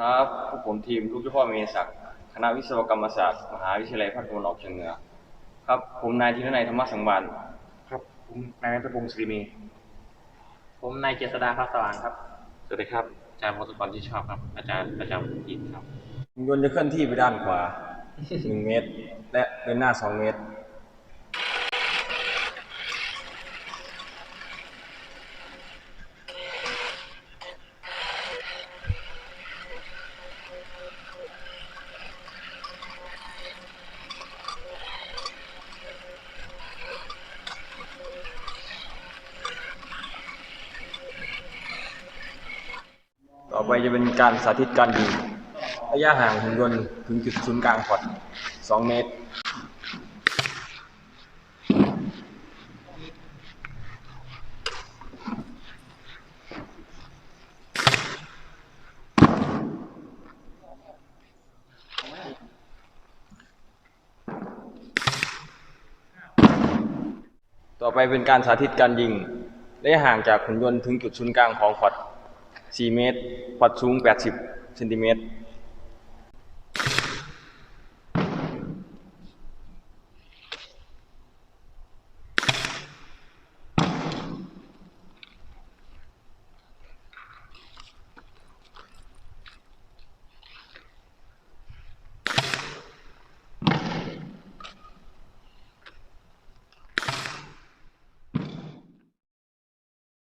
ครับพวกผมทีมลูกเจ้าพ่อเมศักดิ์คณะวิศวกรรมศาสตร์มหาวิทยาลัยภาคตะวันออกเฉียงเหนือ ครับ ผมนายธีรนัยธรรมสังวานครับผมนายนัทพงศ์ศรีเมย์ผมนายเจษดาพระสว่างครับ สวัสดีครับ อาจารย์วงศกรที่ชอบครับ อาจารย์ประจำทีมครับหุ่นยนต์จะเคลื่อนที่ไปด้านขวา 1 เมตร และเดินหน้า 2 เมตร ต่ อไปจะเป็นการสาธิตการยิงระยะห่างหุ่นยนต์ถึงจุดศูนย์กลางพอร์ต2เมตร ต่อไปเป็นการสาธิตการยิงระยะห่างจากหุ่นยนต์ถึงจุดศูนย์กลางของพอร์ต 4 เมตรปัดสูง 80เซนติเมตร